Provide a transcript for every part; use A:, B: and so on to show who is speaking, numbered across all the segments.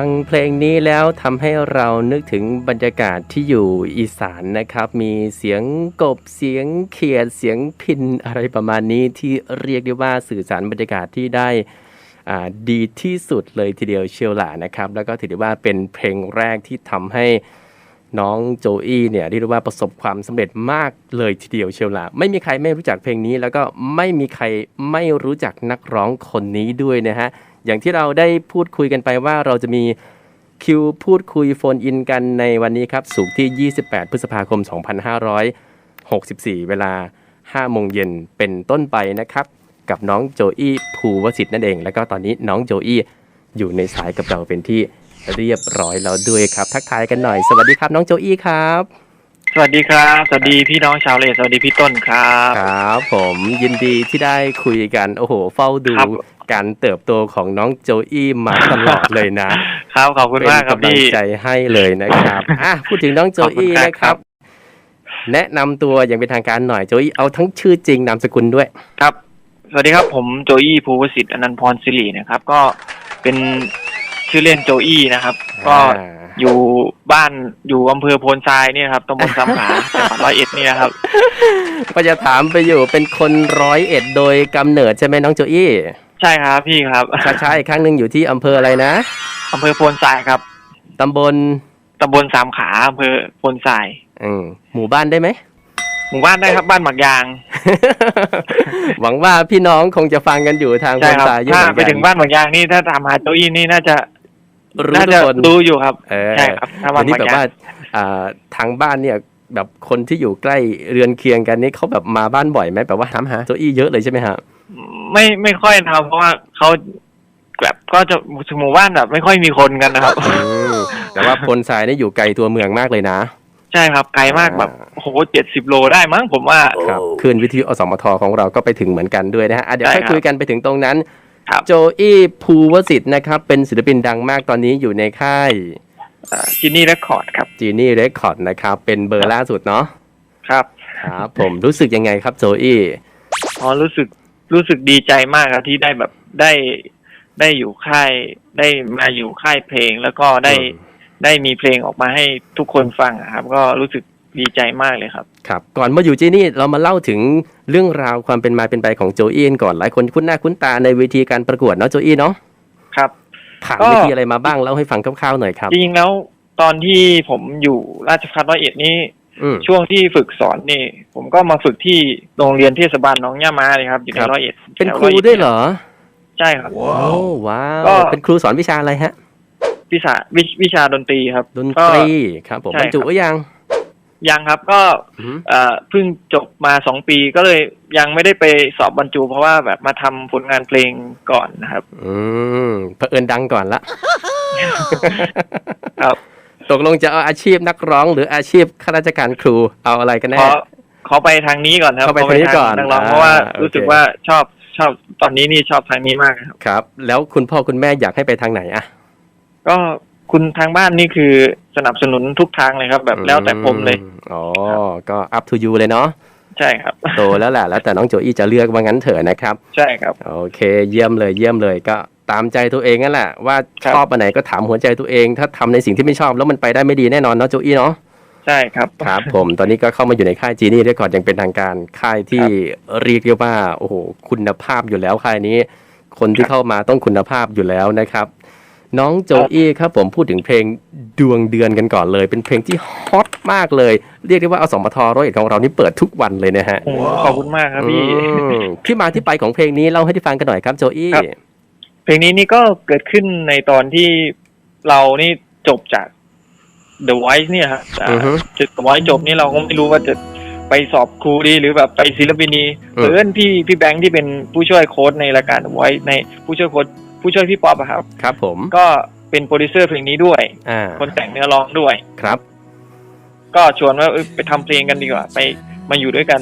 A: ฟังเพลงนี้แล้วทำให้เรานึกถึงบรรยากาศที่อยู่อีสานนะครับ มีเสียงกบเสียงเขียดเสียงพินอะไรประมาณนี้ที่เรียกได้ว่าสื่อสารบรรยากาศที่ได้ดีที่สุดเลยทีเดียวเชียวล่ะนะครับ แล้วก็ถือได้ว่าเป็นเพลงแรกที่ทำให้น้องโจอี้เนี่ยเรียกว่าประสบความสำเร็จมากเลยทีเดียวเชียวละไม่มีใครไม่รู้จักเพลงนี้ แล้วก็ไม่มีใครไม่รู้จักนักร้องคนนี้ด้วยนะฮะ อย่างที่เราได้พูดคุยกันไปว่าเราจะมีคิวพูดคุยโฟนอินกันในวันนี้ครับสุกร์ที่ 28 พฤษภาคม 2564 เวลา 5 โมงเย็นเป็นต้นไปนะครับ กับน้องโจอี้ภูวสิทธิ์นั่นเอง แล้วก็ตอนนี้น้องโจอี้อยู่ในสายกับเราเป็นที่เรียบร้อยแล้วด้วยครับ ทักทายกันหน่อย สวัสดีครับน้องโจอี้ครับ
B: สวัสดีครับ สวัสดีพี่น้องชาวเลสสวัสดีพี่ต้นครับ
A: ครับ ผมยินดีที่ได้คุยกัน โอ้โห เฝ้าดู
B: ครับ
A: การเติบโตของน้องโจอี้มาตลอดเลยนะ
B: ครับขอบคุณ
A: เป็น
B: มากครับ
A: กำลัง
B: พี่
A: ใจให้เลยนะครับอะพูดถึงน้องโจอี้
B: ขอบคุณครับ
A: นะครับแนะนำตัวอย่างเป็นทางการหน่อยโจอี้เอาทั้งชื่อจริงนามสกุลด้วย
B: ครับ สวัสดีครับผมโจอี้ภูวสิทธิ์อนันต์พรศิรินะครับ ก็เป็นชื่อเล่นโจอี้นะครับ ก็
A: อ่า
B: อยู่บ้านอยู่อำเภอโพนทรายเนี่ยครับตำบลซ้ำขาจังหวัดร้อยเอ็ดนี่นะครับ
A: ก็จะถามไปอยู่เป็นคนร้อยเอ็ดโดยกำเนิดใช่ไหมน้องโจอี้
B: ใช่ครับพี่ครับ
A: ช้าๆอีกครั้งหนึ่งอยู่ที่อำเภออะไรนะ
B: อำเภอโพนทรายครับ
A: ตำบล
B: ตำบลสามขาอำเภอโพนทราย
A: อืมหมู่บ้านได้ไหม
B: หมู่บ้านได้ครับบ้านหมักยาง
A: หวังว่าพี่น้องคงจะฟังกันอยู่ทางค
B: ใช่
A: น
B: ครับ
A: ตายเยอะ
B: ถ้า
A: เหมือน
B: ไป
A: กัน
B: ถึงบ้านหมักยางนี่ถ้าตามหาโจอี้นี่น่าจะ
A: รู้
B: น่า
A: ทุก
B: จะ
A: คน
B: รู้อยู่ครับ
A: เออ
B: ใช่ครับถ้า
A: วั
B: บ้านน
A: นี้
B: หมัก
A: แบบ
B: ยา
A: ว่างอ่าทางบ้านเนี่ยแบบคนที่อยู่ใกล้เรือนเคียงกันนี่เขาแบบมาบ้านบ่อยไหมแบบว่าถามหาโจอี้เยอะเลยใช่ไหมฮะ
B: ไม่ไม่ค่อยนะครับ เพราะว่าเขาแบบก็จะหมู่บ้านแบบ ไม่ค่อยมีคนกันนะครับ
A: อืมแต่ว่าพลทรายนี่อยู่ไกลตัวเมืองมากเลยนะ
B: ใช่ครับไกลมากแบบโอ้โหเจ็ดสิบโลได้มั้งผมว่า
A: ครับคลื่นวิทยุอสมทของเราก็ไปถึงเหมือนกันด้วยนะฮะอะเดี๋ยว
B: ใช่
A: ค่อย
B: ครับ
A: คุยกันไปถึงตรงนั้น
B: ครับ
A: โจอี้ภูวสิทธิ์นะครับ เป็นศิลปินดังมากตอนนี้อยู่ในค่าย
B: จินนี่เรคคอร์ดครับ
A: จีนี่เรคคอร์ดนะครับ เป็นเบอร์ล่าสุดเนาะ
B: ครับ
A: ครับ ผมรู้สึกยังไงครับโจอี้
B: อ๋อรู้สึก รู้สึกดีใจมากครับที่ได้แบบได้ได้อยู่ค่ายได้มาอยู่ค่ายเพลง แล้วก็ได้ได้มีเพลงออกมาให้ทุกคนฟังอะครับ ก็รู้สึกดีใจมากเลยครับ
A: ครับก่อนมาอยู่จีนี่เรามาเล่าถึงเรื่องราวความเป็นมาเป็นไปของโจอี้กันก่อนหลายคนคุ้นหน้าคุ้นตาในเวทีการประกวดเนาะโจอี้เนาะ
B: ครับ
A: ผ่าน
B: ก็
A: เวทีอะไรมาบ้างเล่าให้ฟังคร่าวๆหน่อยครับ
B: จริงๆแล้วตอนที่ผมอยู่ราชภัฏร้อยเอ็ดนี่
A: อืม
B: ช่วงที่ฝึกสอนนี่ ผมก็มาฝึกที่โรงเรียนเทศบาลหนองย่ามาเลยครับ อยู่ใน
A: ครับ
B: ร้อยเอ็ด
A: เป็นครูด้วยเหรอ
B: ใช่ครับ
A: โอ้ว้าว
B: ก็
A: เป็นครูสอนวิชาอะไรฮะ
B: วิชาวิวิชาดนตรีครับ
A: ดน
B: ก็
A: ตรีครับ ผม
B: ใช่
A: บรรจุ
B: ครับ
A: หรือยัง
B: ยังครับก็
A: อืม
B: เอ่อเพิ่งจบมาสองปีก็เลยยังไม่ได้ไปสอบบรรจุ เพราะว่าแบบมาทำผลงานเพลงก่อนนะครับ
A: อืมเผอิญดังก่อนละ
B: ครับ
A: ตกลงจะเอาอาชีพนักร้องหรืออาชีพข้าราชการครูเอาอะไรกัน
B: ข
A: แน่
B: อขอไปทางนี้ก่อนครับ
A: เข้าไปทางนี้ก่อน
B: นักร้อง
A: อ่า
B: เพราะว่า
A: โอเค
B: รู้สึกว่าชอบชอบตอนนี้นี่ชอบทางนี้มากครับ
A: ครับ แล้วคุณพ่อคุณแม่อยากให้ไปทางไหนอะ
B: ก็คุณทางบ้านนี่คือสนับสนุนทุกทางเลยครับ แบบแล้วแต่ผมเลย
A: อือ๋อก็ up to you เลยเนาะ
B: ใช่ครับ
A: โตแล้วแหละแล้วแต่น้องโจอี้จะเลือกว่างั้นเถอะนะครับ
B: ใช่ครับ
A: โอเค เยี่ยมเลยเยี่ยมเลยก็ ตามใจตัวเองนั่นแหละว่า
B: ครับ
A: ชอบอันไหนก็ถามหัวใจตัวเอง ถ้าทำในสิ่งที่ไม่ชอบแล้วมันไปได้ไม่ดีแน่นอนเนาะโจอี้เนาะ
B: ใช่ครับ
A: ครับผมตอนนี้ก็เข้ามาอยู่ในค่ายจีนี่เรคคอร์ดอย่างเป็นทางการค่ายที่เรียกได้ว่าโอ้โหคุณภาพอยู่แล้วค่ายนี้ คนที่
B: ครับ
A: เข้ามาต้องคุณภาพอยู่แล้วนะครับ น้องโจอี้ครับผมพูดถึงเพลงดวงเดือนกันก่อนเลย เป็นเพลงที่ฮอตมากเลย เรียกได้ว่าเอาสมทร้อยเอ็ดของเรานี่เปิดทุกวันเลยนะฮะ
B: โอ้โหขอบคุณมากครับพี่
A: อืมที่มาที่ไปของเพลงนี้เล่าให้ที่ฟังกันหน่อยครับโจอี้
B: ครับ เพลงนี้นี่ก็เกิดขึ้นในตอนที่เรานี่จบจาก The Voice เนี่ยครับอ่า
A: อือฮึ
B: จุด The Voice จบนี่เราก็ไม่รู้ว่าจะไปสอบครูดีหรือแบบไปศิลปินี
A: อืม
B: เพื่อนพี่พี่แบงค์ที่เป็นผู้ช่วยโค้ดในรายการ The Voice ในผู้ช่วยโค้ดผู้ช่วยพี่ป๊อปอะครับ
A: ครับผม
B: ก็เป็นโปรดิวเซอร์เพลงนี้ด้วย
A: อ่า
B: คนแต่งเนื้อร้องด้วย
A: ครับ
B: ก็ชวนว่าเอ้ยไปทำเพลงกันดีกว่า ไปมาอยู่ด้วยกัน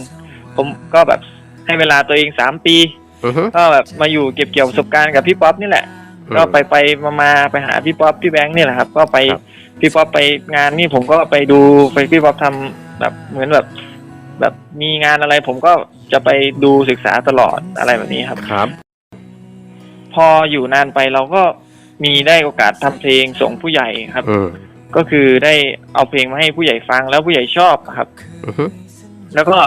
B: ผมก็แบบให้เวลาตัวเองสามปี
A: อือฮึ
B: ก็แบบมาอยู่เก็บเกี่ยวประสบการณ์กับพี่ป๊อปนี่แหละ ก็ไปไปมามาไปหาพี่ป๊อปพี่แบงค์นี่แหละครับ ก็ไป
A: ครับ
B: พี่ป๊อปไปงานนี่ผมก็ไปดูไปพี่ป๊อปทำแบบเหมือนแบบ แบบมีงานอะไรผมก็จะไปดูศึกษาตลอดอะไรแบบนี้ครับ
A: ครับ
B: พออยู่นานไปเราก็มีได้โอกาสทำเพลงส่งผู้ใหญ่ครับ
A: อืม
B: ก็คือได้เอาเพลงมาให้ผู้ใหญ่ฟังแล้วผู้ใหญ่ชอบครับ
A: อือฮึ
B: แล้วก็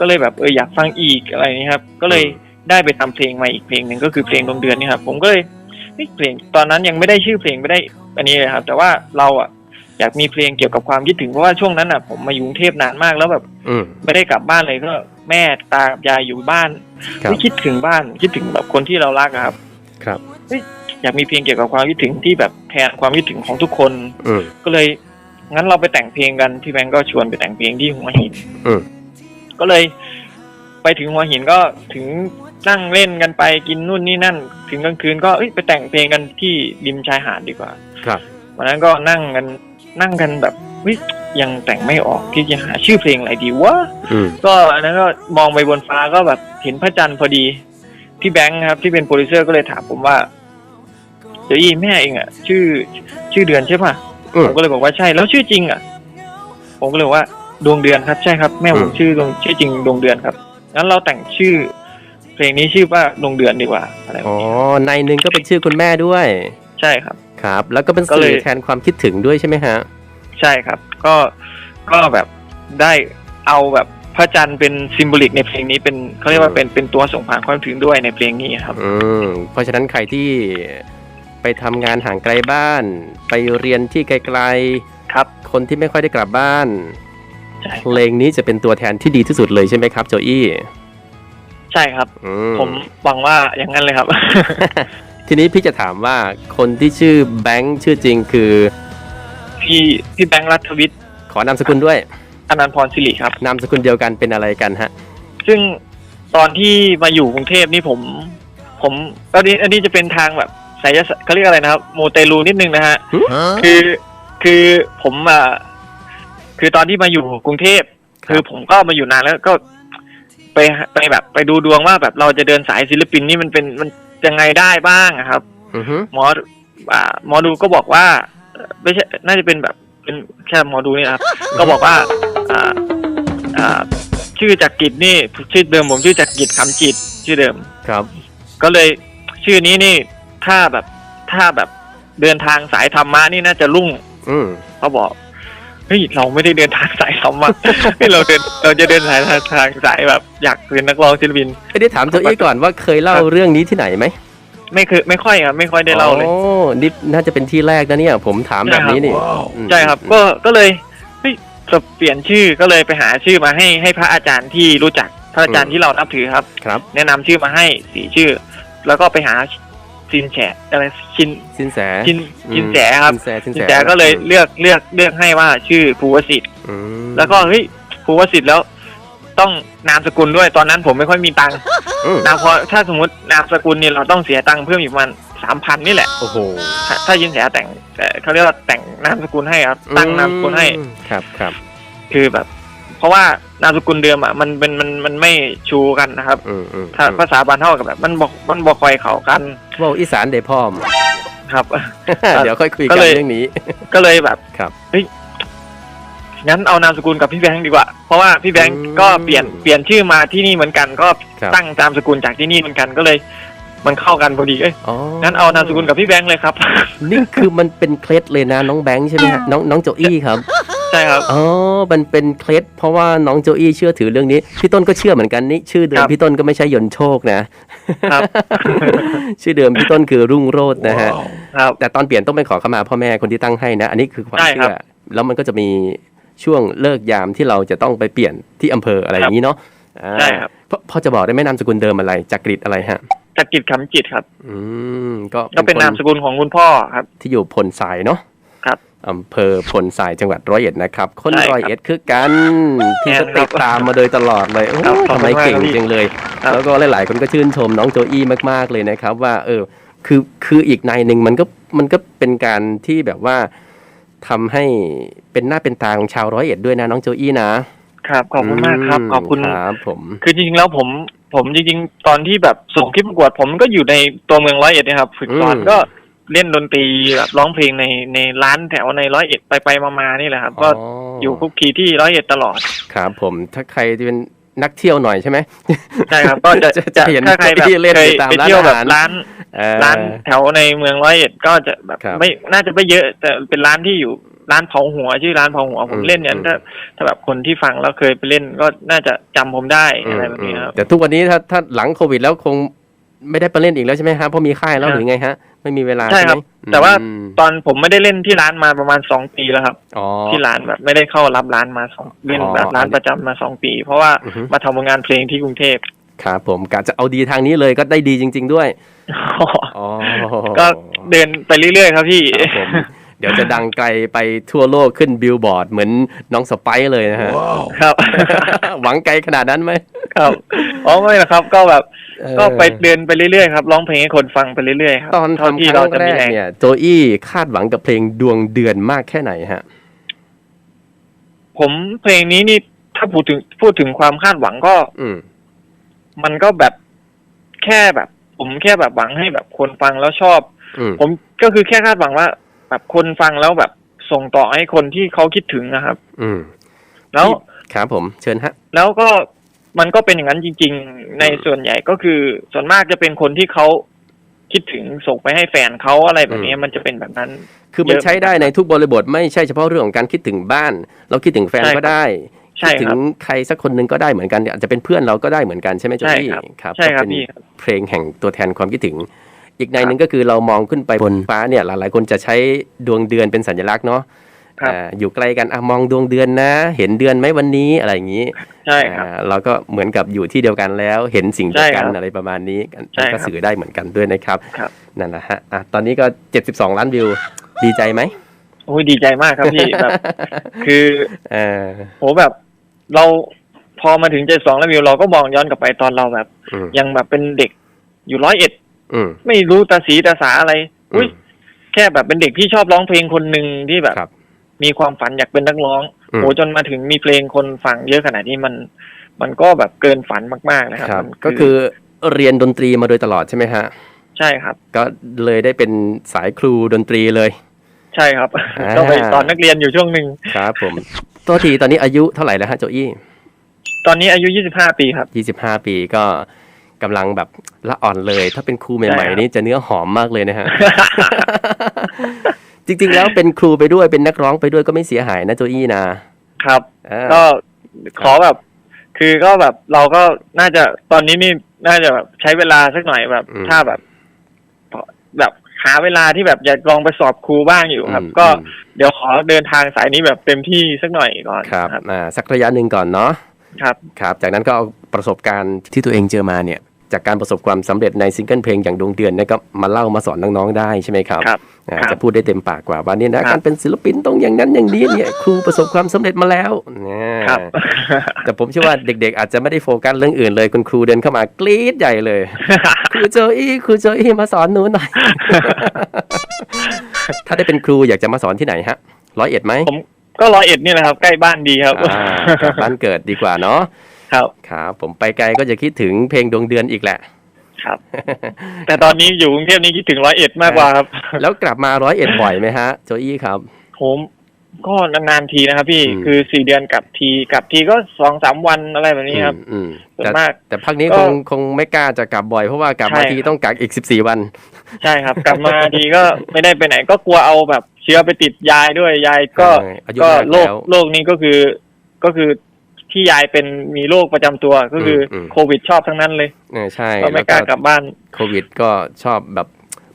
B: ก็เลยแบบเอออยากฟังอีกอะไรนี้ครับ ก็เลย ได้ไปทำเพลงมาอีกเพลงหนึ่งก็คือเพลงดวงเดือนนี่ครับผมก็เลยเฮ้ยเพลงตอนนั้นยังไม่ได้ชื่อเพลงไม่ได้อันนี้เลยครับ แต่ว่าเราอะอยากมีเพลงเกี่ยวกับความคิดถึงเพราะว่าช่วงนั้นอะผมมาอยู่กรุงเทพนานมากแล้วแบบ
A: อืม
B: ไม่ได้กลับบ้านเลยก็แม่ตากับยายอยู่บ้าน
A: ครับ
B: ไม่คิดถึงบ้านคิดถึงแบบคนที่เรารักอะครับ
A: ครับ
B: อยากมีเพลงเกี่ยวกับความคิดถึงที่แบบแทนความคิดถึงของทุกคน
A: อืม
B: ก็เลยงั้นเราไปแต่งเพลงกันพี่แบงก์ก็ชวนไปแต่งเพลงที่หัวหิน
A: อืม
B: ก็เลย ไปถึงหัวหินก็ถึง นั่งเล่นกันไปกินนู่นนี่นั่น ถึงกลางคืนก็เอ้ยไปแต่งเพลงกันที่ริมชายหาดดีกว่า
A: ครับ
B: วันนั้นก็นั่งกันนั่งกันแบบเฮ้ยยังแต่งไม่ออกที่จะหาชื่อเพลงอะไรดีวะ
A: อืม
B: ก็อันนั้นก็มองไปบนฟ้าก็แบบเห็นพระจันทร์พอดีพี่แบงค์ครับ ที่เป็นโปรดิวเซอร์ก็เลยถามผมว่าเดี๋ยวอีแม่เองอะ ชื่อ ชื่อเดือนใช่ปะ
A: อืม
B: ผมก็เลยบอกว่าใช่แล้วชื่อจริง อะ ผมก็เลยบอกว่าดวงเดือนครับ ใช่ครับ แม่ผม
A: อืม
B: ชื่อดวงชื่อจริงดวงเดือนครับงั้นเราแต่งชื่อ เพลงนี้ชื่อว่าดวงเดือนดีกว่าอะไรแบบ
A: อ๋อ
B: นี้
A: ในหนึ่งก็เป็นชื่อคุณแม่ด้วย
B: ใช่ครับ
A: ครับ แล้วก็เป็น
B: ก็เล
A: สื่
B: ย
A: อแทนความคิดถึงด้วยใช่ไหมฮะ
B: ใช่ครับ ก็ก็แบบได้เอาแบบพระจันทร์เป็นซิมโบลิกในเพลงนี้เป็นเขาเรียกว่าเป็นเป็นตัวส่งผ่านความถึงด้วยในเพลงนี้ครับ
A: อืมเพราะฉะนั้นใครที่ไปทำงานห่างไกลบ้าน ไปเรียนที่ไกล
B: ครับ
A: ๆ คนที่ไม่ค่อยได้กลับบ้าน
B: ใช่
A: เพลงนี้จะเป็นตัวแทนที่ดีที่สุดเลยใช่ไหมครับโจอี้
B: ใช่ครับ
A: อื
B: ผมหวังว่าอย่างนั้นเลยครับ
A: ทีนี้พี่จะถามว่าคนที่ชื่อแบงค์ชื่อจริงคือ
B: พี่พี่แบงค์รัฐวิทย์
A: ขอนามสกุลด้วย
B: อนันต์พรสิริครับ
A: นามสกุลเดียวกันเป็นอะไรกันฮะ
B: ซึ่งตอนที่มาอยู่กรุงเทพนี่ผม ผมตอนนี้อันนี้จะเป็นทางแบบไสายศาสตร์เขาเรียกอะไรนะครับโมเตลูนิดนึงนะฮะ คือ คือผมอะคือตอนที่มาอยู่กรุงเทพ
A: ครับ
B: คือผมก็มาอยู่นานแล้วก็ ไปไปแบบ ไปดูดวงว่าแบบเราจะเดินสายศิลปินนี่มันเป็นมันยังไงได้บ้างอะครับ
A: อือฮึ
B: หมออ่าหมอดูก็บอกว่าเอ่อไม่ใช่น่าจะเป็นแบบเป็นแค่หมอดูนี่นะครับ ก็บอกว่าอ่าอ่าชื่อจักริดนี่ชื่อเดิมผมชื่อจักริดคำจิตชื่อเดิม
A: ครับ
B: ก็เลยชื่อนี้นี่ถ้าแบบถ้าแบบเดินทางสายธรรมะนี่น่าจะรุ่ง
A: อืม
B: เขาบอก เฮ้ยเราไม่ได้เดินทางสายธรรมะเฮ้ยเราเดินเราจะเดินสายทางสายแบบ อยากเป็นนักร้องศิลปิน
A: เอ้ยเดี๋ยวถามโจอี้ก่อนว่าเคยเล่า
B: ครับ
A: เรื่องนี้ที่ไหนไหม
B: ไม่เคยไม่ค่อยครับไม่ค่อยได้เล่าเลย
A: โอ้นี่น่าจะเป็นที่แรกนะเนี่ย ผมถามแบบนี้นี่อืม
B: ใช่ครับ ก็ก็เลยเฮ้ยจะเปลี่ยนชื่อก็เลยไปหาชื่อมาให้ให้พระอาจารย์ที่รู้จักพระอาจารย์ที่เรานับถือครับ
A: ครับ
B: แนะนำชื่อมาให้สี่ชื่อ แล้วก็ไปหา ชินแฉอะไรชิน
A: สินแส
B: ชินชินแฉครับ
A: สินแสสิน
B: ชิ
A: แส
B: นแฉก็เลยเลือกเลือกเลือกให้ว่าชื่อภูวสิทธิ์
A: อืม
B: แล้วก็เฮ้ยภูวสิทธิ์แล้ว ต้องนามสกุลด้วยตอนนั้นผมไม่ค่อยมีตังค์
A: อืม
B: นามพอถ้าสมมตินามสกุลเนี่ยเราต้องเสียตังค์เพิ่มอีกประมาณสามพันนี่แหละ
A: โอ้โห
B: ถ้าถ้ายินแฉแต่งแต่เขาเรียกว่าแต่งนามสกุลให้ครับ ตั้งนามสกุลให้
A: อืมครับครับ
B: คือแบบเพ ราะว่านามสกุลเดิมอะมันเป็นมันมันไม่ชูกันนะครับ
A: อืมอืม
B: ถ้าภาษาบานเท่ากับแบบมันบอกมันบอกคอยเขากัน
A: เว่าอีสานเดพร้อม
B: ครับ
A: เดี๋ยวค่อยคุย
B: ก็
A: กัน
B: เลย
A: เรื่องนี้
B: ก็เลยแบบ
A: ครับ
B: เฮ้ยงั้นเอานามสกุลกับพี่แบงค์ดีกว่า เพราะว่าพี่แบงค์
A: อืม
B: ก็เปลี่ยนเปลี่ยนชื่อมาที่นี่เหมือนกัน ก็
A: ครับ
B: ตั้งนามสกุลจากที่นี่เหมือนกันก็เลย มันเข้ากันพอดีเอ้ย
A: อ๋อ
B: งั้นเอานามสกุลกับพี่แบงค์เลยครับ
A: นี่คือมันเป็นเคล็ดเลยนะน้องแบงค์ใช่ไหมฮะน้องน้องโจอี้ครับ
B: ใช่ครับ
A: อ๋อมันเป็นเคล็ดเพราะว่าน้องโจอี้เชื่อถือเรื่องนี้ พี่ต้นก็เชื่อเหมือนกันนี่ชื่อเดิ
B: ค
A: ม
B: รับ
A: พี่ต้นก็ไม่ใช่ยนต์โชคนะ
B: ครับ
A: ชื่อเดิมพี่ต้นคือรุ่งโรจน์นะฮะ
B: ครับ
A: แต่ตอนเปลี่ยนต้องไปขอขมาพ่อแม่คนที่ตั้งให้นะ อันนี้คือความ
B: ใช่ครั
A: เชื่อบแล้วมันก็จะมีช่วงเลิกยามที่เราจะต้องไปเปลี่ยนที่อำเภออะไรอย่างนี้เนาะอ่า
B: ใช่ครับ
A: พอพอจะบอกได้ไหมนามสกุลเดิมอะไรจักริดอะไรฮะ
B: จักริดคำจิตครับ
A: อืมก็
B: ก็เป็นนามสกุลของคุณพ่อครับ
A: ที่อยู่พลสายเนาะ
B: ครับ
A: อำเภอพลสายจังหวัดร้อยเอ็ดนะครับ คน
B: ใช่ครับ
A: ร้อยเอ็ดคือกันที่ติดตามมาโดยตลอดเลยโอ้
B: ครับขอบ
A: ทำ
B: คุณ
A: ไมเก่ง
B: ครับพี่
A: จังเลย
B: ครับ
A: แล้วก็หลาย ๆ คนก็ชื่นชมน้องโจอี้มาก ๆ เลยนะครับ ว่าเออคือคืออีกในหนึ่งมันก็มันก็เป็นการที่แบบว่าทำให้เป็นหน้าเป็นตาของชาวร้อยเอ็ดด้วยนะน้องโจอี้นะครับ
B: ขอบคุณมากครับ ขอบคุณ
A: ครับผม
B: คือจริงๆแล้วผมผมจริงๆ ตอนที่แบบส่งคลิปประกวดผมก็อยู่ในตัวเมืองร้อยเอ็ดนะครับ ฝึกสอน
A: อืม
B: ก็ เล่นดนตรีแบบร้องเพลงในในร้านแถวในร้อยเอ็ดไปไปๆมาๆนี่แหละครับ ก็อยู่คุกคีที่ร้อยเอ็ดตลอด
A: ครับผมถ้าใครที่เป็นนักเที่ยวหน่อยใช่ไหม
B: ใช่ครับ ก็จะ
A: จะ
B: จะ
A: จะเห็น
B: ถ้าใครแบบ
A: ที่เล่น
B: เคย
A: อยู่ตาม
B: ไปเที่ยวแบบ
A: ร้า
B: ร้านน
A: เออ
B: ร้านแถวในเมืองร้อยเอ็ดก็จะแบบ
A: ครับ
B: ไม่น่าจะไม่เยอะแต่เป็นร้านที่อยู่ร้านเผาหัวชื่อร้านเผาหัวผม
A: อืม
B: เล่นเนี่ย
A: อืม
B: ถ้าถ้าแบบคนที่ฟังแล้วเคยไปเล่นก็น่าจะจำผมได้
A: อื
B: อะไร
A: ม
B: แบบ
A: อื
B: นี้
A: ม
B: ครับ
A: แต่ทุกวันนี้ถ้าถ้าหลังโควิดแล้วคงไม่ได้ไปเล่นอีกแล้วใช่ไหมฮะเพราะมีค่ายแล้ว
B: ครับ
A: หรือไงฮะ ไม่มีเวลา
B: ใช่
A: ใช่
B: ค
A: ไห
B: รั
A: ม
B: บแต่ว่า
A: อืม
B: ตอนผมไม่ได้เล่นที่ร้านมาประมาณสองปีแล้วครับ
A: อ๋อ
B: ที่ร้านแบบไม่ได้เข้ารับร้านมาสองเล่น
A: อ๋อ
B: แบบร้านประจำมาสองปี เพราะว่า
A: อือฮึ
B: มาทำงานเพลงที่กรุงเทพ
A: ครับผมกะจะเอาดีทางนี้เลยก็ได้ดีจริง ๆด้วยอ๋อ
B: ก็เดินไปเรื่อยๆครับพี่
A: ครับผม เดี๋ยวจะดังไกลไปทั่วโลกขึ้นบิลบอร์ดเหมือนน้องสไปซ์เลยนะฮะ
B: ครับ
A: หวังไกลขนาดนั้นไหม
B: ครับอ๋อไม่หรอกครับก็แบบ
A: เออ
B: ก็ไปเดินไปเรื่อยๆครับร้องเพลงให้คนฟังไปเรื่อยๆครับ
A: ตอน
B: เท่า
A: ทำ
B: ที่
A: ค
B: เรา
A: รั้ง
B: จะ
A: แร
B: มี
A: ก
B: แรง
A: เนี่ยโจอี้คาดหวังกับเพลงดวงเดือนมากแค่ไหนฮะ
B: ผมเพลงนี้นี่ถ้าพูดถึงพูดถึงความคาดหวังก็
A: อืม
B: มันก็แบบแค่แบบ ผมแค่แบบหวังให้แบบคนฟังแล้วชอบ
A: อืม
B: ผมก็คือแค่คาดหวังว่า แบบคนฟังแล้วแบบส่งต่อให้คนที่เขาคิดถึงนะครับ
A: อืม
B: แล้ว
A: ครับผมเชิญฮะ
B: แล้วก็มันก็เป็นอย่างนั้นจริง ๆ ในส่วนใหญ่ก็คือส่วนมากจะเป็นคนที่เขาคิดถึงส่งไปให้แฟนเขาอะไรแบบนี้
A: อืม
B: มันจะเป็นแบบนั้น
A: คือมัน
B: เยอะ
A: ใช้ได้ในทุกบริบทไม่ใช่เฉพาะเรื่องของการคิดถึงบ้าน เราคิดถึงแฟน
B: ใช่ครับ
A: ก็ได้
B: ใช่
A: คิดถึ
B: ครั
A: ง
B: บ
A: ใครสักคนหนึ่งก็ได้เหมือนกันอาจจะเป็นเพื่อนเราก็ได้เหมือนกันใช่ไหมโจ
B: ใช่
A: อี้
B: ครับ
A: ครับ
B: ใช่ครับ
A: ก็เป็น
B: พี่ครับ
A: เพลงแห่งตัวแทนความคิดถึง อีกในหนึ่งก็คือเรามองขึ้นไปบนฟ้าเนี่ยหลายๆคนจะใช้ดวงเดือนเป็นสัญลักษณ์เนาะ
B: ครับ
A: อ่าอยู่ไกลกันอะมองดวงเดือนนะ เห็นเดือนไหมวันนี้อะไรอย่างนี้
B: ใช่ครับ
A: อ่าเราก็เหมือนกับอยู่ที่เดียวกันแล้ว เห็นสิ่งเดียวกัน
B: ใช่ครับ
A: อะไรประมาณนี้
B: ใช่
A: มัน
B: ครั
A: ก็
B: บ
A: สื่อได้เหมือนกันด้วยนะครับ
B: ครับ
A: นั่นแหละฮะอะตอนนี้ก็72ล้านวิวดีใจไหม
B: โอ้ยดีใจมากครับพี่แบบคือ
A: เออ
B: โหแบบเราพอมาถึงเจ็ดสองแล้ววิวเราก็มองย้อนกลับไปตอนเราแบบ
A: อืม
B: ยังแบบเป็นเด็กอยู่ร้อยเอ็ด
A: อืม
B: ไม่รู้ตาสีตาสาอะไรอุ้ย
A: อืม
B: แค่แบบเป็นเด็กที่ชอบร้องเพลงคนหนึ่งที่แบบ
A: ครับ
B: มีความฝันอยากเป็นนักร้อง
A: อืม
B: โหจนมาถึงมีเพลงคนฟังเยอะขนาดนี้มัน มันก็แบบเกินฝันมากๆนะครับ
A: ครับ
B: มัน
A: ก็คือเรียนดนตรีมาโดยตลอดใช่ไหมฮะ
B: ใช่ครับ
A: ก็เลยได้เป็นสายครูดนตรีเลย
B: ใช่ครับ
A: อ่า
B: ก็ไปสอนนักเรียนอยู่ช่วงหนึ่ง
A: ครับผม ตัวทีตอนนี้อายุเท่าไหร่แล้วฮะโจอี้
B: ตอนนี้อายุยี่สิบห้าปีครับ
A: ยี่สิบห้าปีก็ กำลังแบบละอ่อนเลย ถ้าเป็นครูให
B: ใช่
A: ม่
B: ครับ
A: ๆนี่จะเนื้อหอมมากเลยนะฮะจริงๆแล้วเป็นครูไปด้วยเป็นนักร้องไปด้วยก็ไม่เสียหายนะโจอี้นะครับอ่า
B: ก็ขอแบบ คือก็แบบเราก็น่าจะตอนนี้นี่น่าจะแบบใช้เวลาสักหน่อยแบบ
A: อืม
B: ถ้าแบบ แบบหาเวลาที่แบบอยากลองไปสอบครูบ้างอยู่ครับ
A: อืม
B: ก็
A: อืม
B: เดี๋ยวขอเดินทางสายนี้แบบเต็มที่สักหน่อยก่อน
A: ครับ
B: ครับ
A: อ่าสักระยะหนึ่งก่อนเนาะ
B: ครับ
A: ครับ จากนั้นก็เอา ประสบการณ์ที่ตัวเองเจอมาเนี่ยจากการประสบความสำเร็จในซิงเกิลเพลงอย่างดวงเดือนเนี่ยก็มาเล่ามาสอนน้องๆได้ใช่ไหมครับ
B: ครับ
A: อ่า
B: ครับ
A: จะพูดได้เต็มปากกว่าว่าเนี่ยนะครับการเป็นศิลปินต้องอย่างนั้นอย่างนี้เนี่ยครูประสบความสำเร็จมาแล้วเนี่ย
B: ครับ
A: แต่ผมเชื่อว่าเด็ก ๆ อาจจะไม่ได้โฟกัสเรื่องอื่นเลยคุณครูเดินเข้ามากรี๊ดใหญ่เลยครูโจอี้ครูโจอี้มาสอนหนูหน่อยถ้าได้เป็นครูอยากจะมาสอนที่ไหนฮะร้อยเอ็ดไหม
B: ผมก็ร้อยเอ็ดนี่แหละครับ ใกล้บ้านดีครับ
A: อ่ากลับบ้านเกิดดีกว่าเนาะ
B: ครับ
A: ครับผมไปไกลก็จะคิดถึงเพลงดวงเดือนอีกแหละ
B: ครับ แต่ตอนนี้อยู่กรุงเทพนี้คิดถึงร้อยเอ็ดมากกว่าครับ
A: แล้วกลับมาร้อยเอ็ดบ่อยไหมฮะ โจอี้ครับ
B: ผมก็นานๆทีนะครับพี่
A: อืม
B: คือสี่เดือนกลับทีกลับทีก็สองสามวันอะไรแบบนี้ครับ
A: อืม
B: ส่ว
A: แต่
B: นมาก
A: แต่พักนี้
B: ก็
A: คงคงไม่กล้าจะกลับบ่อยเพราะว่ากลับมา
B: ใช่
A: ที
B: ครับ
A: ต้องกักอีกสิบสี่วัน
B: ใช่ครับ กลับมาทีก็ไม่ได้ไปไหน ก็กลัวเอาแบบเชื้อไปติดยายด้วยยายก็
A: เอออายุ
B: ก็
A: มาก
B: โรค
A: แล้ว
B: โรคนี้ก็คือก็คือ ที่ยายเป็นมีโรคประจำตัวก็คืออ
A: ม
B: โควิดชอบทั้งนั้นเลย
A: เออใช่
B: ก็ไม่
A: แล้ว
B: กล้ากลับบ้าน
A: โควิดก็ชอบแบบ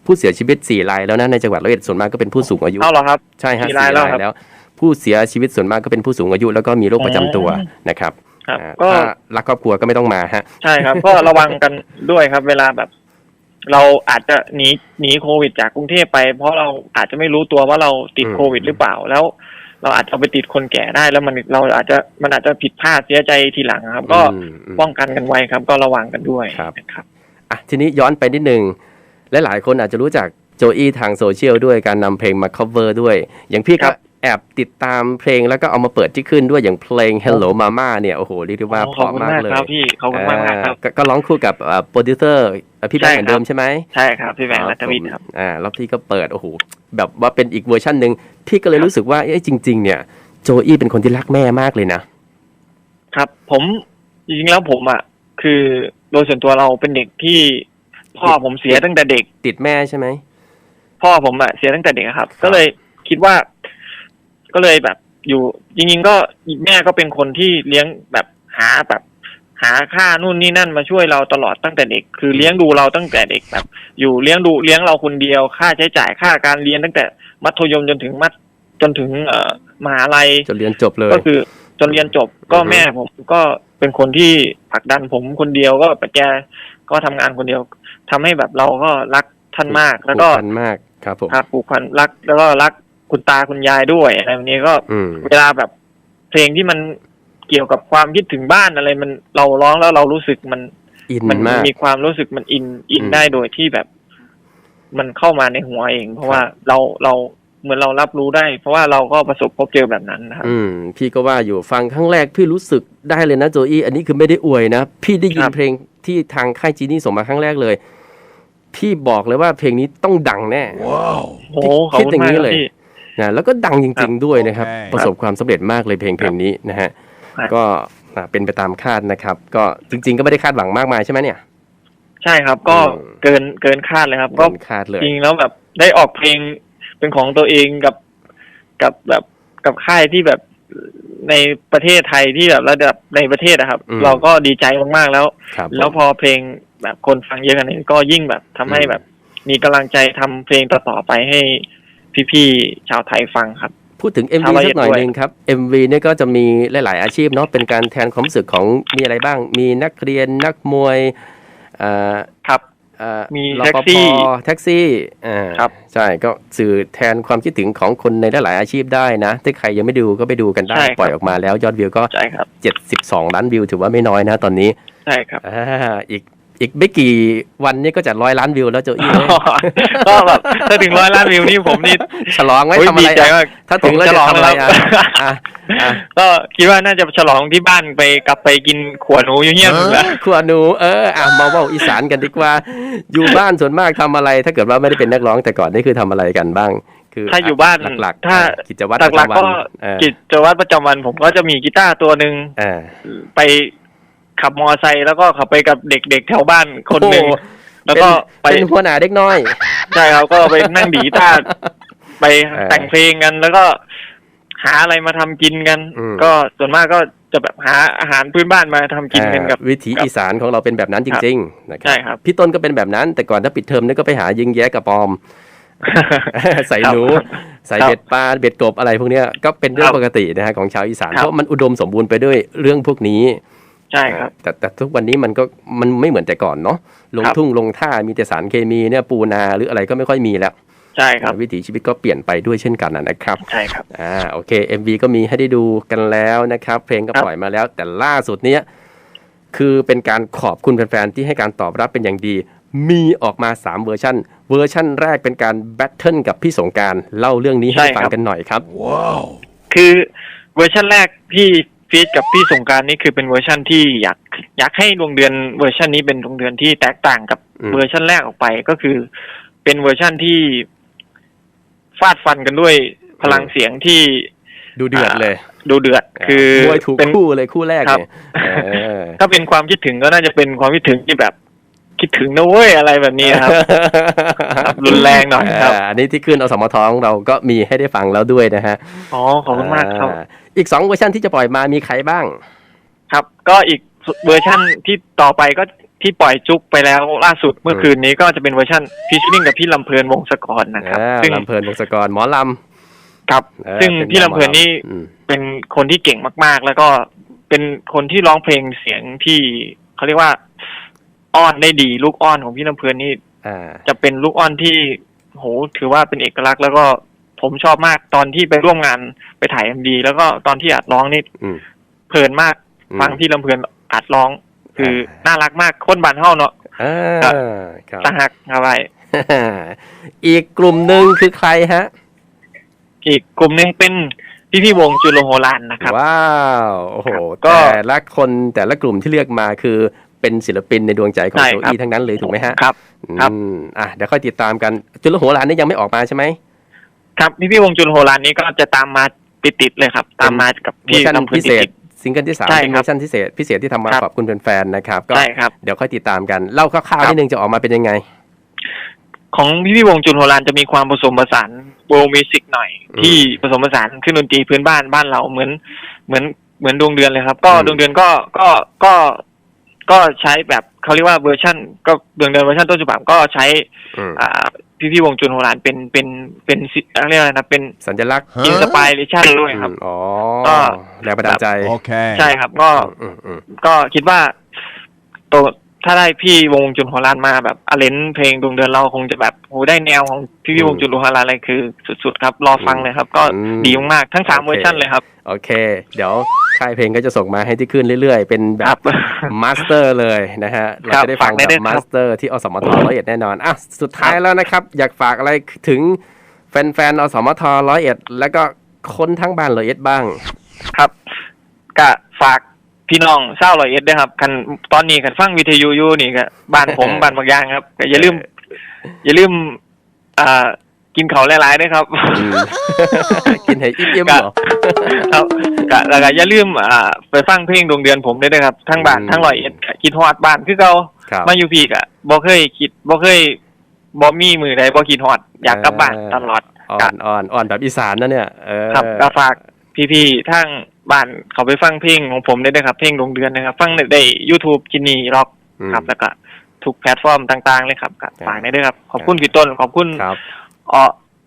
A: ผู้เสียชีวิตสี่รายแล้วนะในจังหวัดร้อยเอ็ดส่วนมากก็เป็นผู้สูงอายุ
B: เอาเหรอครับ
A: ใช่ฮะ
B: สี่รายแล้วครับ
A: แล้วผู้เสียชีวิตส่วนมากก็เป็นผู้สูงอายุแล้วก็มีโรคประจำตัว
B: อ๋อ
A: นะครับ
B: ครับ
A: อ่า
B: ก็
A: ถ้ารักครอบครัวก็ไม่ต้องมาฮะ
B: ใช่ครับ ก็ระวังกันด้วยครับ เวลาแบบ เราอาจจะหนีหนีโควิดจากกรุงเทพไป เพราะเราอาจจะไม่รู้ตัวว่าเราติด
A: อืม
B: โควิดหรือเปล่าแล้ว เราอาจจะเอาไปติดคนแก่ได้แล้วมันเราอาจจะมันอาจจะผิดพลาดเสียใจทีหลังครับ ก็
A: อืมอืม
B: ป้องกันกันไว้ครับ ก็ระวังกันด้วย
A: ครับ
B: นะครับ
A: อะทีนี้ย้อนไปนิดนึงและหลายคนอาจจะรู้จักโจอี้ทางโซเชียลด้วยการนำเพลงมา cover ด้วย อย่างพี่
B: ครั
A: ก็
B: บ
A: แอบติดตามเพลงแล้วก็เอามาเปิดที่ขึ้นด้วยอย่างเพลง Hello Mama เนี่ยโอ้โหเรียกได้ว่าเพ
B: ขอบ
A: ราะ
B: คุณ
A: มาก
B: มาก
A: เลย
B: ครับพี่ขอบคุณมากมากครับ
A: เอ่อก็ก็ร้องคู่กับโปรดิวเซอร์พี่แบงค์เหมือนเดิมใช่ไหม
B: ใช่ครับพี่แบงค์รัตวิทย์ครับ
A: อ่าแล้วพี่ก็เปิดโอ้โหแบบว่าเป็นอีกเวอร์ชันหนึ่งพี่ก็เลย
B: ครับ
A: รู้สึกว่าเอ้ยจริง ๆ เนี่ยโจอี้เป็นคนที่รักแม่มากเลยนะ
B: ครับ ผมจริงๆแล้วผมอะคือโดยส่วนตัวเราเป็นเด็กที่พ่อผมเสียตั้งแต่เด็ก
A: ติดแม่ใช่ไหม
B: พ่อผมอะเสียตั้งแต่เด็กอะครับ ก็เลยคิดว่า ก็เลยแบบอยู่จริงๆก็แม่ก็เป็นคนที่เลี้ยงแบบหาแบบหาค่านู่นนี่นั่นมาช่วยเราตลอดตั้งแต่เด็ก คือเลี้ยงดูเราตั้งแต่เด็กแบบ อยู่เลี้ยงดูเลี้ยงเราคนเดียวค่าใช้จ่ายค่าการเรียนตั้งแต่มัธยมจนถึงมัธจนถึงเอ่อมหาลัย
A: จนเรียนจบเลย
B: ก็คือจนเรียนจบก็
A: อือฮึ
B: แม่ผมก็เป็นคนที่ผลักดันผมคนเดียวก็แกก็ทำงานคนเดียวทำให้แบบเราก็รักท่านมากแล้วก็
A: ผูพันมากครับผม
B: ครับผูกพันรักแล้วก็รัก คุณตาคุณยายด้วยอะไรแบบนี้ก็
A: อืม
B: เวลาแบบเพลงที่มันเกี่ยวกับความคิดถึงบ้านอะไรมันเราร้องแล้วเรารู้สึกมัน
A: อิน
B: มัน
A: มาก
B: มีความรู้สึกมันอินอิน
A: อืม
B: ได้โดยที่แบบ มันเข้ามาในหัวเอง เพราะว่าเราเราเหมือนเรารับรู้ได้ เพราะว่าเราก็ประสบพบเจอแบบนั้นนะครับ
A: อืม พี่ก็ว่าอยู่ฟังครั้งแรกพี่รู้สึกได้เลยนะโจอี้อันนี้คือไม่ได้อวยนะ พี่ได้ยิน
B: ครับ
A: เพลงที่ทางค่ายจีนี่ส่งมาครั้งแรกเลย พี่บอกเลยว่าเพลงนี้ต้องดังแน่
B: โอ้โหขอบ
A: คิด
B: คุณ
A: อย่าง
B: มาก
A: นี้
B: ครับ
A: เลย
B: พี่
A: นะแล้วก็ดังจริง ๆ ด้วยนะครับ
C: โอเค
A: ประสบความสำเร็จมากเลยเพลงเพลงนี้นะฮะ
B: ครับ
A: ก็อ่าเป็นไปตามคาดนะครับ ก็จริง ๆ ก็ไม่ได้คาดหวังมากมายใช่ไหมเนี่ย
B: ใช่ครับก็
A: อืม
B: เกินเกินคาดเลยครับ ก็
A: เกินคาดเลย
B: จริงแล้วแบบได้ออกเพลงเป็นของตัวเองกับกับแบบกับค่ายที่แบบในประเทศไทยที่แบบระดับในประเทศนะครับ
A: อืม
B: เราก็ดีใจมากๆแล้ว
A: ครับ
B: แล้วพอเพลงแบบคนฟังเยอะกันนี้ก็ยิ่งแบบทำให้
A: อืม
B: แบบ มีกำลังใจทำเพลงต่อๆไปให้ พี่ๆชาวไทยฟังครับ
A: พูดถึง MV
B: ชาวละเอี
A: สั
B: ยด
A: กหน่อย
B: ด้วย
A: หนึ่งครับ MV เนี่ยก็จะมีหลาย ๆ อาชีพเนาะเป็นการแทนความรู้สึกของมีอะไรบ้าง มีนักเรียนนักมวยเอ่อ
B: ครับ
A: เอ่อ
B: มี
A: ร
B: แท็ก
A: ปภ
B: ซี่
A: แท็กซี่อ่า
B: ครับ
A: ใช่ก็สื่อแทนความคิดถึงของคนในหลาย ๆ อาชีพได้นะถ้าใครยังไม่ดูก็ไปดูกันได้
B: ใช่ครับ
A: ปล่อยออกมาแล้วยอดวิวก็
B: ใช่ครับ
A: 72 ล้านวิวถือว่าไม่น้อยนะตอนนี้
B: ใช่ครับ
A: อ่าอีก อีกไม่กี่วันนี้ก็จะร้อยล้านวิวแล้วโจอี้
B: ก็แบบถ้าถึงร้อยล้านวิวนี่ผมนี่
A: ฉลองไว้
B: โอ้ย
A: ทำอะ
B: ดี
A: ไร
B: ใจ
A: อะ
B: มาก
A: ถ้าถึงแล้ว
B: ผม
A: จะ
B: ฉลอง
A: ทำอะไร
B: แล้
A: อะ
B: ว
A: อะอะ
B: ก็คิดว่าน่าจะฉลองที่บ้านไปกลับไปกินขวดหนูอยู่เงี้ยแล้ว
A: ครัวหนูเอออะมาเว่าอีสานกันดีกว่า อยู่บ้านส่วนมากทำอะไร ถ้าเกิดว่าไม่ได้เป็นนักร้องแต่ก่อนนี่คือทำอะไรกันบ้างคือ
B: ถ้าอยู่บ้าน
A: หลักๆ
B: ถ้า
A: อะกิจวัตรประ
B: หลัก
A: จำ
B: ๆ
A: วั
B: ก็
A: นเออ
B: กิจวัตรประจำวันผมก็จะมีกีตาร์ตัวหนึ่ง
A: อ่า
B: ไป ขับมอไซค์แล้วก็ขับไปกับเด็กๆแถวบ้านคนหนึ่ง
A: โอ้
B: แล้วก็ไป
A: เป็นหัวหน้าเด็กน้อย
B: ใช่ครับก็ไปนั่งดีดกีตาร์ไป
A: เออ
B: แต่งเพลงกัน แล้วก็หาอะไรมาทำกินกัน
A: อืม
B: ก็ส่วนมากก็จะแบบหาอาหารพื้นบ้านมาทำกินกันกับ
A: อ่าวิถี
B: กับ
A: อีสานของเราเป็นแบบนั้นจริง ๆ นะครั
B: ใช่ครับ
A: พี่ต้นก็เป็นแบบนั้น แต่ก่อนถ้าปิดเทอมนี่ก็ไปหายิงแย้กับปอม ใส่หนูใส่
B: ครับ
A: เบ็ดปลาเบ็ดกบอะไรพวกเนี้ยก็เป็นเรื่อ
B: ค
A: ง
B: รับ
A: ปกตินะฮะของชาวอีสาน
B: ครับ
A: เพราะมันอุดมสมบูรณ์ไปด้วยเรื่องพวกนี้
B: ใช่ครับ
A: แต่แต่ทุกวันนี้มันก็มันไม่เหมือนแต่ก่อนเนาะลง
B: ครับ
A: ทุ่งลงท่ามีแต่สารเคมีเนี่ยปูนาหรืออะไรก็ไม่ค่อยมีแล้ว
B: ใช่ครับ
A: วิถีชีวิตก็เปลี่ยนไปด้วยเช่นกันนะนะครับ
B: ใช่ครับ
A: อ่าโอเค MV ก็มีให้ได้ดูกันแล้วนะครับ เพลงก็
B: ครับ
A: ปล่อยมาแล้ว แต่ล่าสุดเนี้ยคือเป็นการขอบคุณแฟนๆที่ให้การตอบรับเป็นอย่างดี มีออกมา 3 เวอร์ชันเวอร์ชันแรกเป็นการแบทเทิลกับพี่สงกรารเล่าเรื่องนี้ให้ฟังกันหน่อยครับ
B: คือเวอร์ชันแรกที่ ฟีดกับพี่สงกรารนี่คือเป็นเวอร์ชันที่อยากอยากให้ดวงเดือนเวอร์ชันนี้เป็นดวงเดือนที่แตกต่างกับ
A: อืม
B: เวอร์ชันแรกออกไปก็คือ เป็นเวอร์ชันที่ฟาดฟันกันด้วยพลังเสียงที่
A: ดูเดือดเลย
B: ดูเดือด คือ
A: มวยถูก
B: เป็น
A: คู่เลยคู่แรก
B: ครับ
A: เนี่ยเออ
B: ถ้าเป็นความคิดถึงก็น่าจะเป็นความคิดถึงที่แบบ คิดถึงนะเว้ยอะไรแบบนี้ครับ ครับรุนแรงหน่อยครับา
A: อันนี้ที่ขึ้นอสมทของเราก็มีให้ได้ฟังแล้วด้วยนะฮะ
B: อ๋อขอบคุณมากครับ
A: อ่า อีกสองเวอร์ชันที่จะปล่อยมามีใครบ้าง
B: ครับ ก็อีกเวอร์ชั่นที่ต่อไปก็ที่ปล่อยจุกไปแล้วล่าสุดเมื่อคืนนี้ก็จะเป็นเวอร์ชันพีชนิ่งกับพี่ลำเพลินวงศกรนะครับ
A: อ่า
B: ซึ่ง
A: ลำเพลินวงศกรหมอล
B: ครับำ
A: เออ
B: ซึ่ง
A: ป็
B: พี่ลำเพลินนี่
A: อืม
B: เป็นคนที่เก่งมาก ๆ แล้วก็เป็นคนที่ร้องเพลงเสียงที่เขาเรียกว่าอ้อนได้ดีลูกอ้อนของพี่ลำเพลินนี่
A: อ่า
B: จะเป็นลูกอ้อนที่โหถือว่าเป็นเอกลักษณ์แล้วก็ ผมชอบมากตอนที่ไปร่วมงานไปถ่ายเอ็มดีแล้วก็ตอนที่อัดร้องนี่
A: อืม
B: เพลินมาก
A: อืม
B: ฟังพี่ลำเพลินอัดร้อง คือ
A: อ่า
B: น่ารักมากคนบานเฮาเนาะ
A: อ่า
B: ครับ
A: ครับ
B: ตาหักเอาไว้
A: อีกกลุ่มหนึ่งคือใครฮะ
B: อีกกลุ่มหนึงเป็นพี่พี่ๆวงจุลโฮลานนะครับ
A: ว้าว โอ้โห
B: ครับก็
A: แต่ละคนแต่ละกลุ่มที่เลือกมาคือเป็นศิลปินในดวงใจของ
B: ใช่
A: โจ
B: ครับ
A: อี้ทั้งนั้นเลยถูกไหมฮะ
B: ครับ ครับ
A: อืมอะเดี๋ยวค่อยติดตามกันจุลโหรานนี่ยังไม่ออกมาใช่ไหม
B: ครับพี่พี่ๆวงจุลโฮลานนี้ก็จะตามมาติดๆเลยครับ ตามมากับ
A: เวอ
B: พี่
A: ร์ชัน
B: ลำเพลิ
A: พิ
B: น
A: เศษ
B: ติด
A: ซิงเกิลที่สาม
B: ใช่
A: เป็น
B: ค
A: เว
B: รั
A: อบร์ชันพิเศษพิเศษที่ทำมา
B: ครับ
A: ขอบคุณแฟนๆนะครับก็
B: ใช่ครับ
A: เดี๋ยวค่อยติดตามกันเล่าคร่าว
B: ค
A: ๆ
B: รับ
A: นิดนึงจะออกมาเป็นยังไง
B: ของพี่พี่วงจุนโฮลานจะมีความผสมผสานโบมิสิกหน่อย
A: อืม
B: ที่ผสมผสานขึ้นดนตรีพื้นบ้านบ้านเราเหมือนเหมือนเหมือนดวงเดือนเลยครับ ก็
A: อืม
B: ดวงเดือนก็ก็ก็ก็ใช้แบบเขาเรียกว่าเวอร์ชันก็ดวงเดือนเวอร์ชันต้นฉบับก็ใช้
A: อืม
B: อ่า พี่พี่วงจุนโฮลานเป็นเป็นเป็นสิเรียกอะไรนะเป็น
A: สัญลักษณ์
B: อินสปายเลชันด้วยครับ
A: อืมอ๋อ
B: ก็
A: แรงบันดาลใจ
C: Okay.
B: ใช่ครับ ก็
A: อืมอืม
B: ก็คิดว่าตัวถ้าได้พี่วงจุนโฮลานมาแบบอาเลนเพลงดวงเดือนเราคงจะแบบโหได้แนวของพี่พี่วงจุนโฮลานอะไรคือสุดๆครับ รอฟังเลยครับ ก็ดีมากๆทั้งสามเวอร์ชันเลยครับ
A: โอเค เดี๋ยวค่ายเพลงก็จะส่งมาให้ที่ขึ้นเรื่อยๆ เป็นแบ
B: ครับบ
A: มาสเตอร์เลยนะฮะ เรา
B: ครับ
A: จะได้ฟัง
B: ฝากได้
A: แบ
B: ด้วย
A: บ
B: ครับ
A: มาสเตอร์ที่อสมทร้อยเอ็ดแน่นอน อะ สุดท้าย
B: ครับ
A: แล้วนะครับ อยากฝากอะไรถึงแฟนๆ อสมทร้อยเอ็ดแล้วก็คนทั้งบ้านร้อยเอ็ดบ้าง
B: ครับก็ฝากพี่น้องเศร้าลอยเอ็ดด้วยครับกันตอนนี้กันฟังวิทยุอยู่นี่ก็บ้านผมบ้านบางยางครับก็อย่าลืม อย่าลืม อ่า กินเขาวหลายๆด้วยครับ
A: อืมกินให้อิ่มๆเหรอ
B: ครับก็แล้วก็อย่าลืมอ่าไปฟังเพลงดวงเดือนผมด้วยนะครับ ทั้งบ้าน
A: อืม
B: ทั้งลอยเอ็ดก็คิดฮอดบ้านคือเก่า
A: ครับ
B: มาอยู่พี่กะบ่เคยคิดบ่เคยบ่มีมือใดบ่คิดฮอดอยากกลับบ้าน
A: เออ
B: ตลอด
A: อ่อนอ่อนอ่อนแบบอีสานนะเนี่ย เออ
B: ครับก็ฝากพี่ๆทั้งบ้านเขาไปฟังเพลงของผมได้ด้วยครับ เพลงดวงเดือนนะครับ ฟังได้ YouTube จินนี่ร็อก
A: อืม
B: ครับแล้วก็ทุกแพลตฟอร์มต่าง ๆ เลยครับก็
A: ครับ
B: ฝากได้ด้วยครับ ขอบคุณพี่ต้นขอบคุณ
A: ครับ
B: อ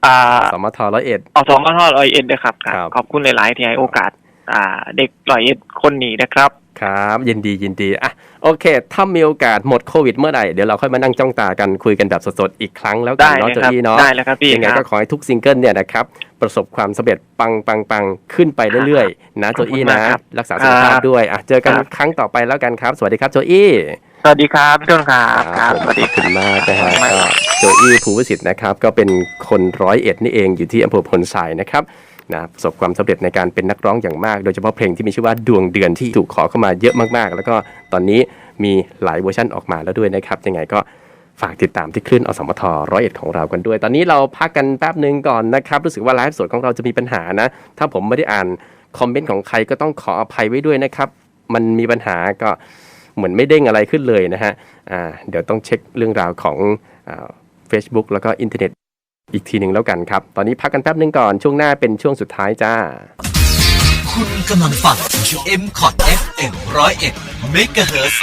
B: อ่า
A: สมทร้อยเอ็ด
B: อสมทร้อยเอ็ดด้วยครับ
A: ครับ
B: ขอบคุณหลาย ๆ ที่ให้โอกาส อ่า เด็กร้อยเอ็ดคนนี้นะครับ
A: ครับยินดียินดีอะโอเค ถ้ามีโอกาสหมดโควิดเมื่อไหร่เดี๋ยวเราค่อยมานั่งจ้องตากันคุยกันแบบสดๆอีกครั้งแล้วกัน
B: ได้
A: เนาะ
B: เลย
A: โจ
B: ครับ
A: อี้เนาะ
B: ได้เลยครับพี่
A: ยังไง
B: ค
A: ก็
B: รับ
A: ขอให้ทุกซิงเกิลเนี่ยนะครับประสบความสำเร็จปังปังปังขึ้นไปเรื่อยๆนะโจอี้นะ
B: ขอบคุณมากครับ
A: รักษาสุขภาพ
B: ครับ
A: ด้วยอะเจอกัน
B: ครับ
A: ครั้งต่อไปแล้วกันครับ สวัสดีครับโจอี้
B: สวัสดีครับพี่ต้นครับครับ
A: ผม
B: สวัสดี
A: ขอบคุณมากนะฮะ
B: ขอบคุณมาก
A: ก็โจอี้ภูวสิทธิ์นะครับ ก็เป็นคนร้อยเอ็ดนี่เองอยู่ที่อำเภอพลทรายนะครับนะประสบความสำเร็จในการเป็นนักร้องอย่างมาก โดยเฉพาะเพลงที่มีชื่อว่าดวงเดือนที่ถูกขอเข้ามาเยอะมากๆ แล้วก็ตอนนี้มีหลายเวอร์ชันออกมาแล้วด้วยนะครับ ยังไงก็ฝากติดตามที่คลื่นอสมทร้อยเอ็ดของเรากันด้วย ตอนนี้เราพักกันแป๊บหนึ่งก่อนนะครับ รู้สึกว่าไลฟ์สดของเราจะมีปัญหานะ ถ้าผมไม่ได้อ่านคอมเมนต์ของใครก็ต้องขออภัยไว้ด้วยนะครับ มันมีปัญหาก็ เหมือนไม่เด้งอะไรขึ้นเลยนะฮะอ่าเดี๋ยวต้องเช็คเรื่องราวของเฟซบุ๊กแล้วก็อินเทอร์เน็ตอีกทีหนึ่งแล้วกันครับ ตอนนี้พักกันแป๊บหนึงก่อน ช่วงหน้าเป็นช่วงสุดท้ายจ้า
D: คุณกำลังฟัง M c o t FM 101 MHz